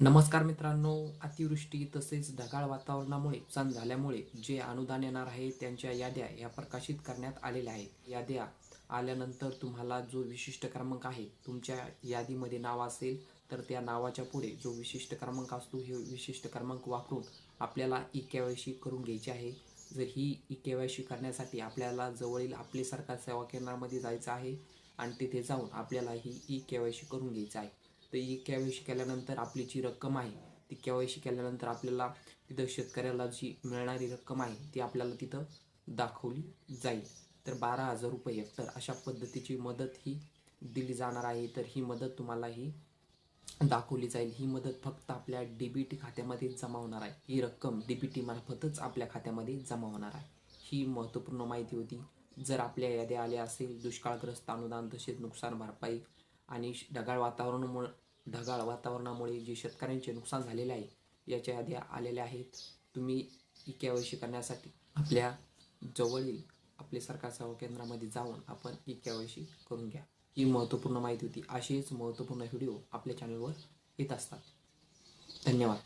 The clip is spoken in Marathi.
नमस्कार मित्रांनो अतिवृष्टी तसेच ढगाळ वातावरणामुळे नुकसान झाल्यामुळे जे अनुदान येणार आहे त्यांच्या याद्या या प्रकाशित करण्यात आलेल्या आहेत. याद्या आल्यानंतर तुम्हाला जो विशिष्ट क्रमांक आहे तुमच्या यादीमध्ये नाव असेल तर त्या नावाच्या पुढे जो विशिष्ट क्रमांक असतो हे विशिष्ट क्रमांक वापरून आपल्याला ई के सी करून घ्यायची आहे. जर ही ई के सी करण्यासाठी आपल्याला जवळील आपले सरकार सेवा केंद्रामध्ये जायचं आहे आणि तिथे जाऊन आपल्याला ही ई के सी करून घ्यायचं आहे. तर ही के वाय सी केल्यानंतर आपली जी रक्कम आहे ती के वाय सी केल्यानंतर आपल्याला तिथं शेतकऱ्याला जी मिळणारी रक्कम आहे ती आपल्याला तिथं दाखवली जाईल. तर बारा हजार रुपये तर अशा पद्धतीची मदत ही दिली जाणार आहे. तर ही मदत तुम्हाला ही दाखवली जाईल. ही मदत फक्त आपल्या डी बी टी खात्यामध्ये जमा होणार आहे. ही रक्कम डी बी टी मार्फतच आपल्या खात्यामध्ये जमा होणार आहे. ही महत्त्वपूर्ण माहिती होती. जर आपल्या याद्या आल्या असेल दुष्काळग्रस्त अनुदान तसेच नुकसान भरपाई आणि श- ढगाळ वातावरणामुळे ढगाळ वातावरणामुळे जे शेतकऱ्यांचे नुकसान झालेले आहे याच्या यादी आलेल्या आहेत. तुम्ही ई के करण्यासाठी आपल्या जवळील आपले सरकार सेवा केंद्रामध्ये जाऊन आपण ई के करून घ्या. ही महत्त्वपूर्ण माहिती होती. अशीच महत्त्वपूर्ण व्हिडिओ आपल्या चॅनलवर येत असतात. धन्यवाद.